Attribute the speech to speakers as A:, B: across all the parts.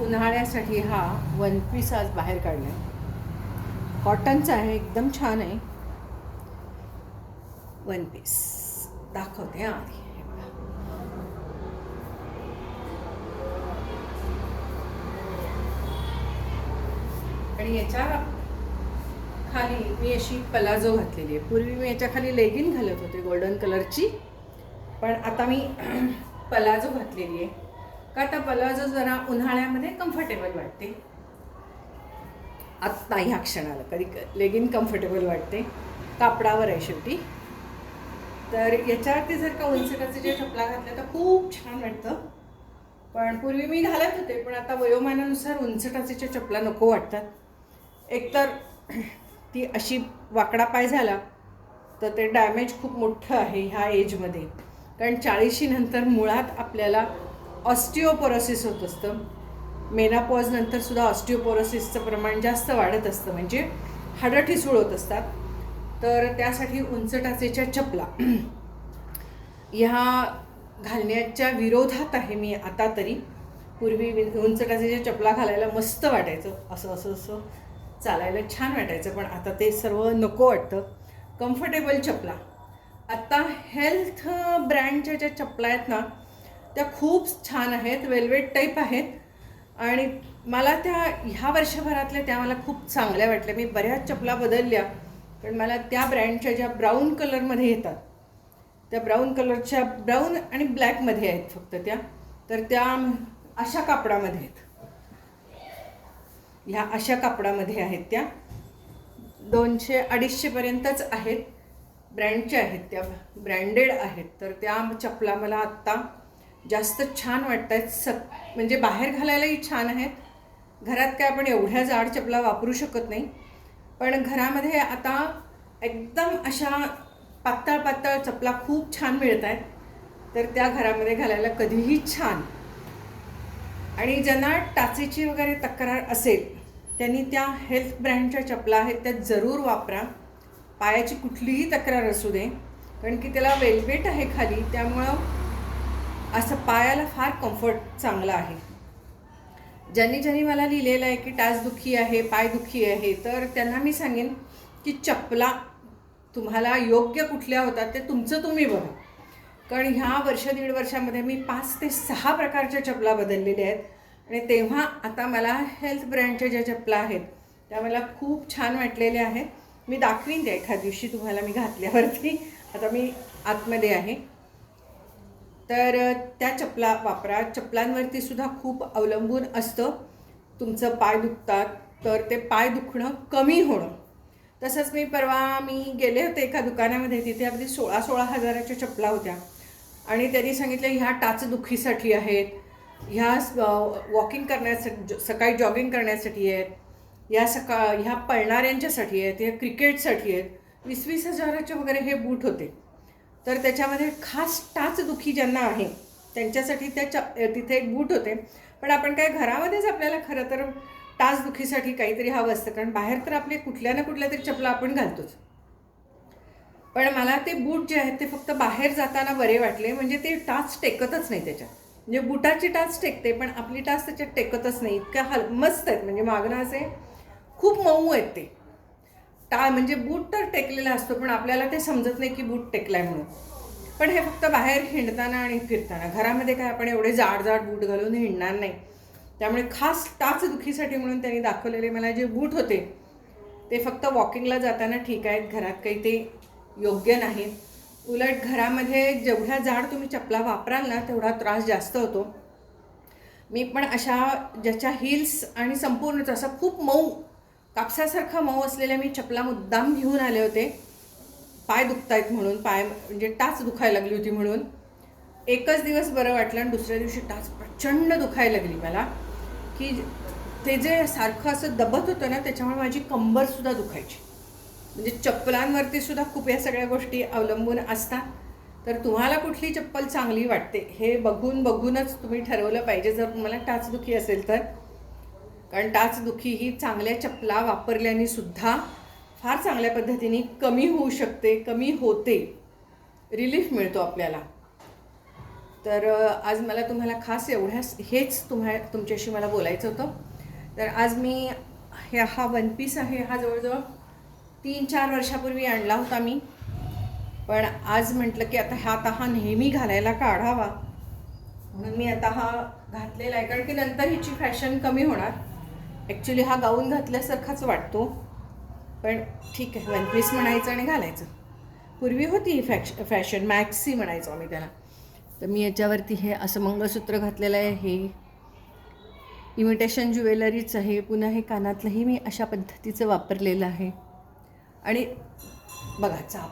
A: उन्हाळ्यासाठी हा one piece आज बाहेर काढला आहे कॉटनचा आहे एकदम छान आहे. One piece. दाखवते आधी. आणि याच्या खाली मी अशी पलाजो घातलेली आहे. पूर्वी मी याच्या खाली लेगिन घालत होते गोल्डन कलरची. पण आता मी पलाजो घातलेली आहे. का आता पलाजो जरा उन्हाळ्यामध्ये कम्फर्टेबल वाटते? आत्ता ह्या क्षणाला कधी लेगिन कम्फर्टेबल वाटते. कापडावर आहे शेवटी. तर याच्यावरती जर का उंचकाचे जे चपला घातल्या तर खूप छान वाटतं. पण पूर्वी मी घालत होते पण आता वयोमानानुसार उंचटाचीच्या चपला नको वाटतात. एकतर ती अशी वाकडा पाय झाला तर ते डॅमेज खूप मोठं आहे ह्या एजमध्ये कारण चाळीशी नंतर मुळात आपल्याला ऑस्टिओपोरोसिस होत असतं. मेनापॉज नंतर सुद्धा ऑस्टिओपोरोसिसचं प्रमाण जास्त वाढत असतं. म्हणजे हाडं ठिसूळ होत असतात. तर त्यासाठी उंच टाचेच्या चपला. ह्या घालण्याच्या विरोधात आहे मी आता तरी. पूर्वी वि- उंच टाचेच्या चपला घालायला मस्त वाटायचं. असं असं असं चालायला छान वाटायचं. पण आता ते सर्व नको वाटतं. कम्फर्टेबल चपला. आत्ता हेल्थ ब्रँडच्या ज्या चपला आहेत ना त्या खूप छान आहेत वेल्वेट टाईप आहेत. आणि मला त्या ह्या वर्षभरातल्या त्या मला खूप चांगल्या वाटल्या. मी बऱ्याच चपला बदलल्या पण मला त्या ब्रँडच्या ज्या ब्राऊन कलरमध्ये येतात त्या ब्राऊन कलरच्या ब्राऊन आणि ब्लॅकमध्ये आहेत फक्त त्या. तर त्या अशा कापडामध्ये आहेत. ह्या अशा कापडामध्ये आहेत त्या. दोनशे अडीचशेपर्यंतच आहेत. ब्रँडच्या आहेत त्या ब्रँडेड आहेत. तर त्या चपला मला आत्ता जास्त छान वाटत आहेत स म्हणजे बाहेर घालायलाही छान आहेत. घरात काय आपण एवढ्या जाड चपला वापरू शकत नाही. पण घरामध्ये आता एकदम अशा पातळ पातळ चपला खूप छान मिळत आहेत. तर त्या घरामध्ये घालायला कधीही छान. आणि ज्यांना टाचेची वगैरे तक्रार असेल त्यांनी त्या हेल्थ ब्रँडच्या चपला आहेत त्या जरूर वापरा. पायाची कुठलीही तक्रार असू दे. कारण की त्याला वेलवेट आहे खाली त्यामुळं असं पायाला फार कम्फर्ट चांगला आहे. ज्यांनी ज्यांनी मला लिहिलेलं आहे की टाचदुखी आहे पाय दुखी आहे तर त्यांना मी सांगेन की चपला तुम्हाला योग्य कुठल्या होतात ते तुमचं तुम्ही बघा. कारण ह्या वर्ष दीड वर्षामध्ये मी पाच ते सहा प्रकारच्या चपला बदललेल्या आहेत. आणि तेव्हा आता मला हेल्थ ब्रँडच्या ज्या चपला आहेत त्या मला खूप छान वाटलेल्या आहेत. मी दाखवीन त्या एखाद दिवशी तुम्हाला मी घातल्यावरती. आता मी आतमध्ये आहे. तर त्या चपला वापरा. चपलांवरती सुद्धा खूप अवलंबून असतं. तुमचं पाय दुखतात तर ते पाय दुखणं कमी होणं. तसंच मी परवा मी गेले होते एका दुकानामध्ये तिथे अगदी सोळा सोळा हजाराच्या चपला होत्या. आणि त्यांनी सांगितलं ह्या टाचदुखीसाठी आहेत. ह्या वॉकिंग करण्यासाठी सकाळी जॉगिंग करण्यासाठी आहेत. या सका ह्या पळणाऱ्यांच्यासाठी आहेत. ह्या क्रिकेटसाठी आहेत. वीस वीस हजाराचे वगैरे हे बूट होते. तर त्याच्यामध्ये खास टाचदुखी ज्यांना आहे त्यांच्यासाठी त्या च तिथे एक बूट होते. पण आपण काय घरामध्येच आपल्याला खरं तर टाचदुखीसाठी काहीतरी हवं असतं कारण बाहेर तर आपले कुठल्या ना कुठल्या तरी चपला आपण घालतोच. पण मला ते बूट जे आहेत ते फक्त बाहेर जाताना बरे वाटले म्हणजे ते टाच टेकतच नाही त्याच्यात. म्हणजे बुटाची टाच टेकते पण आपली टाच त्याच्यात टेकतच नाही इतक्या हल मस्त आहेत. म्हणजे मागणं असे खूप मऊ आहेत ते. टाळ म्हणजे बूट तर टेकलेला असतो पण आपल्याला ते समजत नाही की बूट टेकलाय म्हणून. पण हे फक्त बाहेर हिंडताना आणि फिरताना. घरामध्ये काय आपण एवढे जाड जाड बूट घालून हिंडणार नाही. त्यामुळे खास टाच दुखीसाठी म्हणून त्यांनी दाखवलेले मला जे बूट होते ते फक्त वॉकिंगला जाताना ठीक आहेत. घरात काही ते योग्य नाही. उलट घरामध्ये जेवढ्या जाड तुम्ही चपला वापराल ना तेवढा त्रास जास्त होतो. मी पण अशा ज्याच्या हिल्स आणि संपूर्ण असं खूप मऊ कापसासारखा मऊ असलेल्या मी चपला मुद्दाम घेऊन आले होते. पाय दुखतायत म्हणून पाय म्हणजे टाच दुखायला लागली होती म्हणून. एकच दिवस बरं वाटलं आणि दुसऱ्या दिवशी टाच प्रचंड दुखायला लागली मला. की ते जे सारखं असं दबत होतं ना त्याच्यामुळे माझी कंबरसुद्धा दुखायची. म्हणजे चप्पलांवरती सुद्धा खूप या सगळ्या गोष्टी अवलंबून असतात. तर तुम्हाला कुठली चप्पल चांगली वाटते हे बघून बघूनच तुम्ही ठरवलं पाहिजे. जर तुम्हाला टाचदुखी असेल तर. कारण टाचदुखी ही चांगल्या चपला वापरल्याने सुद्धा फार चांगल्या पद्धतीने कमी होऊ शकते कमी होते. रिलीफ मिळतो आपल्याला. तर आज मला तुम्हाला खास एवढ्याच हेच तुम्हा तुमच्याशी मला बोलायचं होतं. तर आज मी ह्या हा वन पीस आहे. हा जवळजवळ तीन चार वर्षापूर्वी आणला होता मी. पण आज म्हटलं की आता हा आता हा नेहमी घालायला काढावा. म्हणून मी आता हा घातलेला आहे. कारण की नंतर हिची फॅशन कमी होणार. ॲक्च्युली हा गाऊन घातल्यासारखाच वाटतो. पण ठीक आहे वन पीस म्हणायचं आणि घालायचं. पूर्वी होती ही फॅक्श फॅशन मॅक्सी म्हणायचो आम्ही त्याला. तर मी याच्यावरती हे असं मंगळसूत्र घातलेलं आहे हे इमिटेशन ज्वेलरीच आहे पुन्हा हे कानातलंही मी अशा पद्धतीचं वापरलेलं आहे. आणि बघा चाप.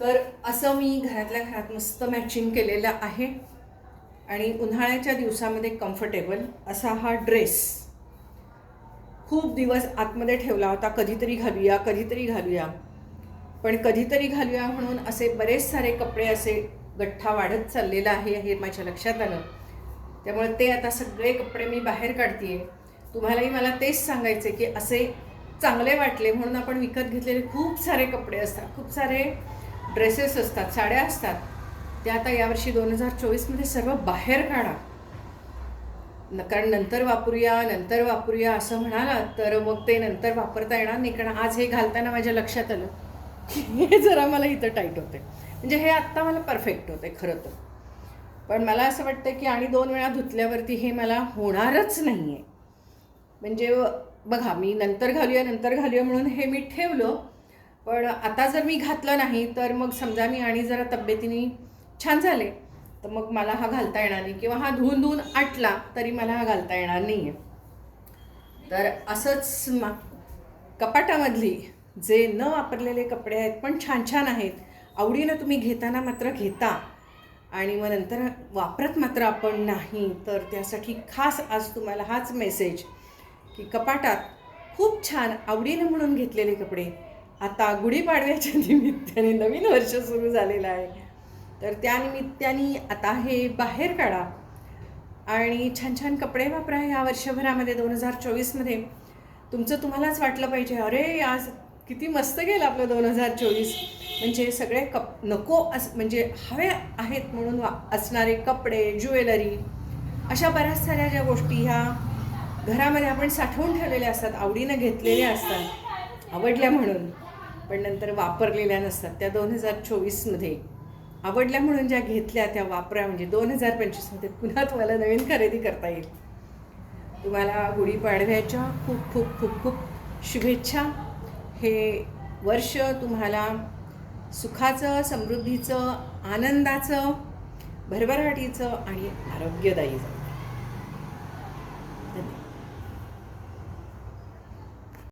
A: तर असं मी घरातल्या घरात मस्त मॅचिंग केलेलं आहे. आणि उन्हाळ्याच्या दिवसामध्ये कम्फर्टेबल असा हा ड्रेस खूप दिवस आतमध्ये ठेवला होता. कधीतरी घालूया कधीतरी घालूया. पण कधीतरी घालूया म्हणून असे बरेच सारे कपडे असे गठ्ठा वाढत चाललेला आहे हे माझ्या लक्षात आलं. त्यामुळे ते आता सगळे कपडे मी बाहेर काढते तुम्हालाही मला तेच सांगायचे की असे चांगले वाटले म्हणून आपण विकत घेतलेले खूप सारे कपडे असतात खूप सारे ड्रेसेस असतात साड्या असतात. त्या आता यावर्षी दोन हजार चोवीसमध्ये सर्व बाहेर काढा. न कारण नंतर वापरूया नंतर वापरूया असं म्हणाला तर मग ते नंतर वापरता येणार नाही. कारण आज हे घालताना माझ्या लक्षात आलं हे जरा मला इथं टाईट होते. म्हणजे हे आत्ता मला परफेक्ट होते खरं तर. पण मला असं वाटतं की आणि दोन वेळा धुतल्यावरती हे मला होणारच नाही आहे म्हणजे बघा मी नंतर घालूया नंतर घालूया म्हणून हे मी ठेवलं. पण आता जर मी घातलं नाही तर मग समजा मी आणि जरा तब्येतीने छान झाले. तर मग मला हा घालता येणार नाही किंवा हा धुवून धुवून आटला तरी मला हा घालता येणार नाही आहे तर असंच मा कपाटामधली जे न वापरलेले कपडे आहेत पण छान छान आहेत आवडीनं तुम्ही घेताना मात्र घेता आणि मग नंतर वापरत मात्र आपण नाही तर त्यासाठी खास आज तुम्हाला हाच मेसेज की कपाटात खूप छान आवडीनं म्हणून घेतलेले कपडे आता गुढीपाडव्याच्या निमित्ताने नवीन वर्ष सुरू झालेलं आहे. तर त्यानिमित्ताने आता हे बाहेर काढा. आणि छान छान कपडे वापरा या वर्षभरामध्ये दोन हजार चोवीसमध्ये. तुमचं तुम्हालाच वाटलं पाहिजे अरे आज किती मस्त गेलं आपलं दोन हजार चोवीस. म्हणजे सगळे कप नको अस म्हणजे हवे आहेत म्हणून वा असणारे कपडे ज्वेलरी अशा बऱ्याच साऱ्या ज्या गोष्टी ह्या घरामध्ये आपण साठवून ठेवलेल्या असतात आवडीनं घेतलेल्या असतात आवडल्या म्हणून पण नंतर वापरलेल्या नसतात. त्या दोन हजार चोवीसमध्ये. आवडल्या म्हणून ज्या घेतल्या त्या वापरा. म्हणजे दोन हजार पंचवीसमध्ये पुन्हा तुम्हाला नवीन खरेदी करता येईल. तुम्हाला गुढीपाडव्याच्या खूप खूप खूप खूप शुभेच्छा. हे वर्ष तुम्हाला सुखाचं समृद्धीचं आनंदाचं भरभराटीचं आणि आरोग्यदायी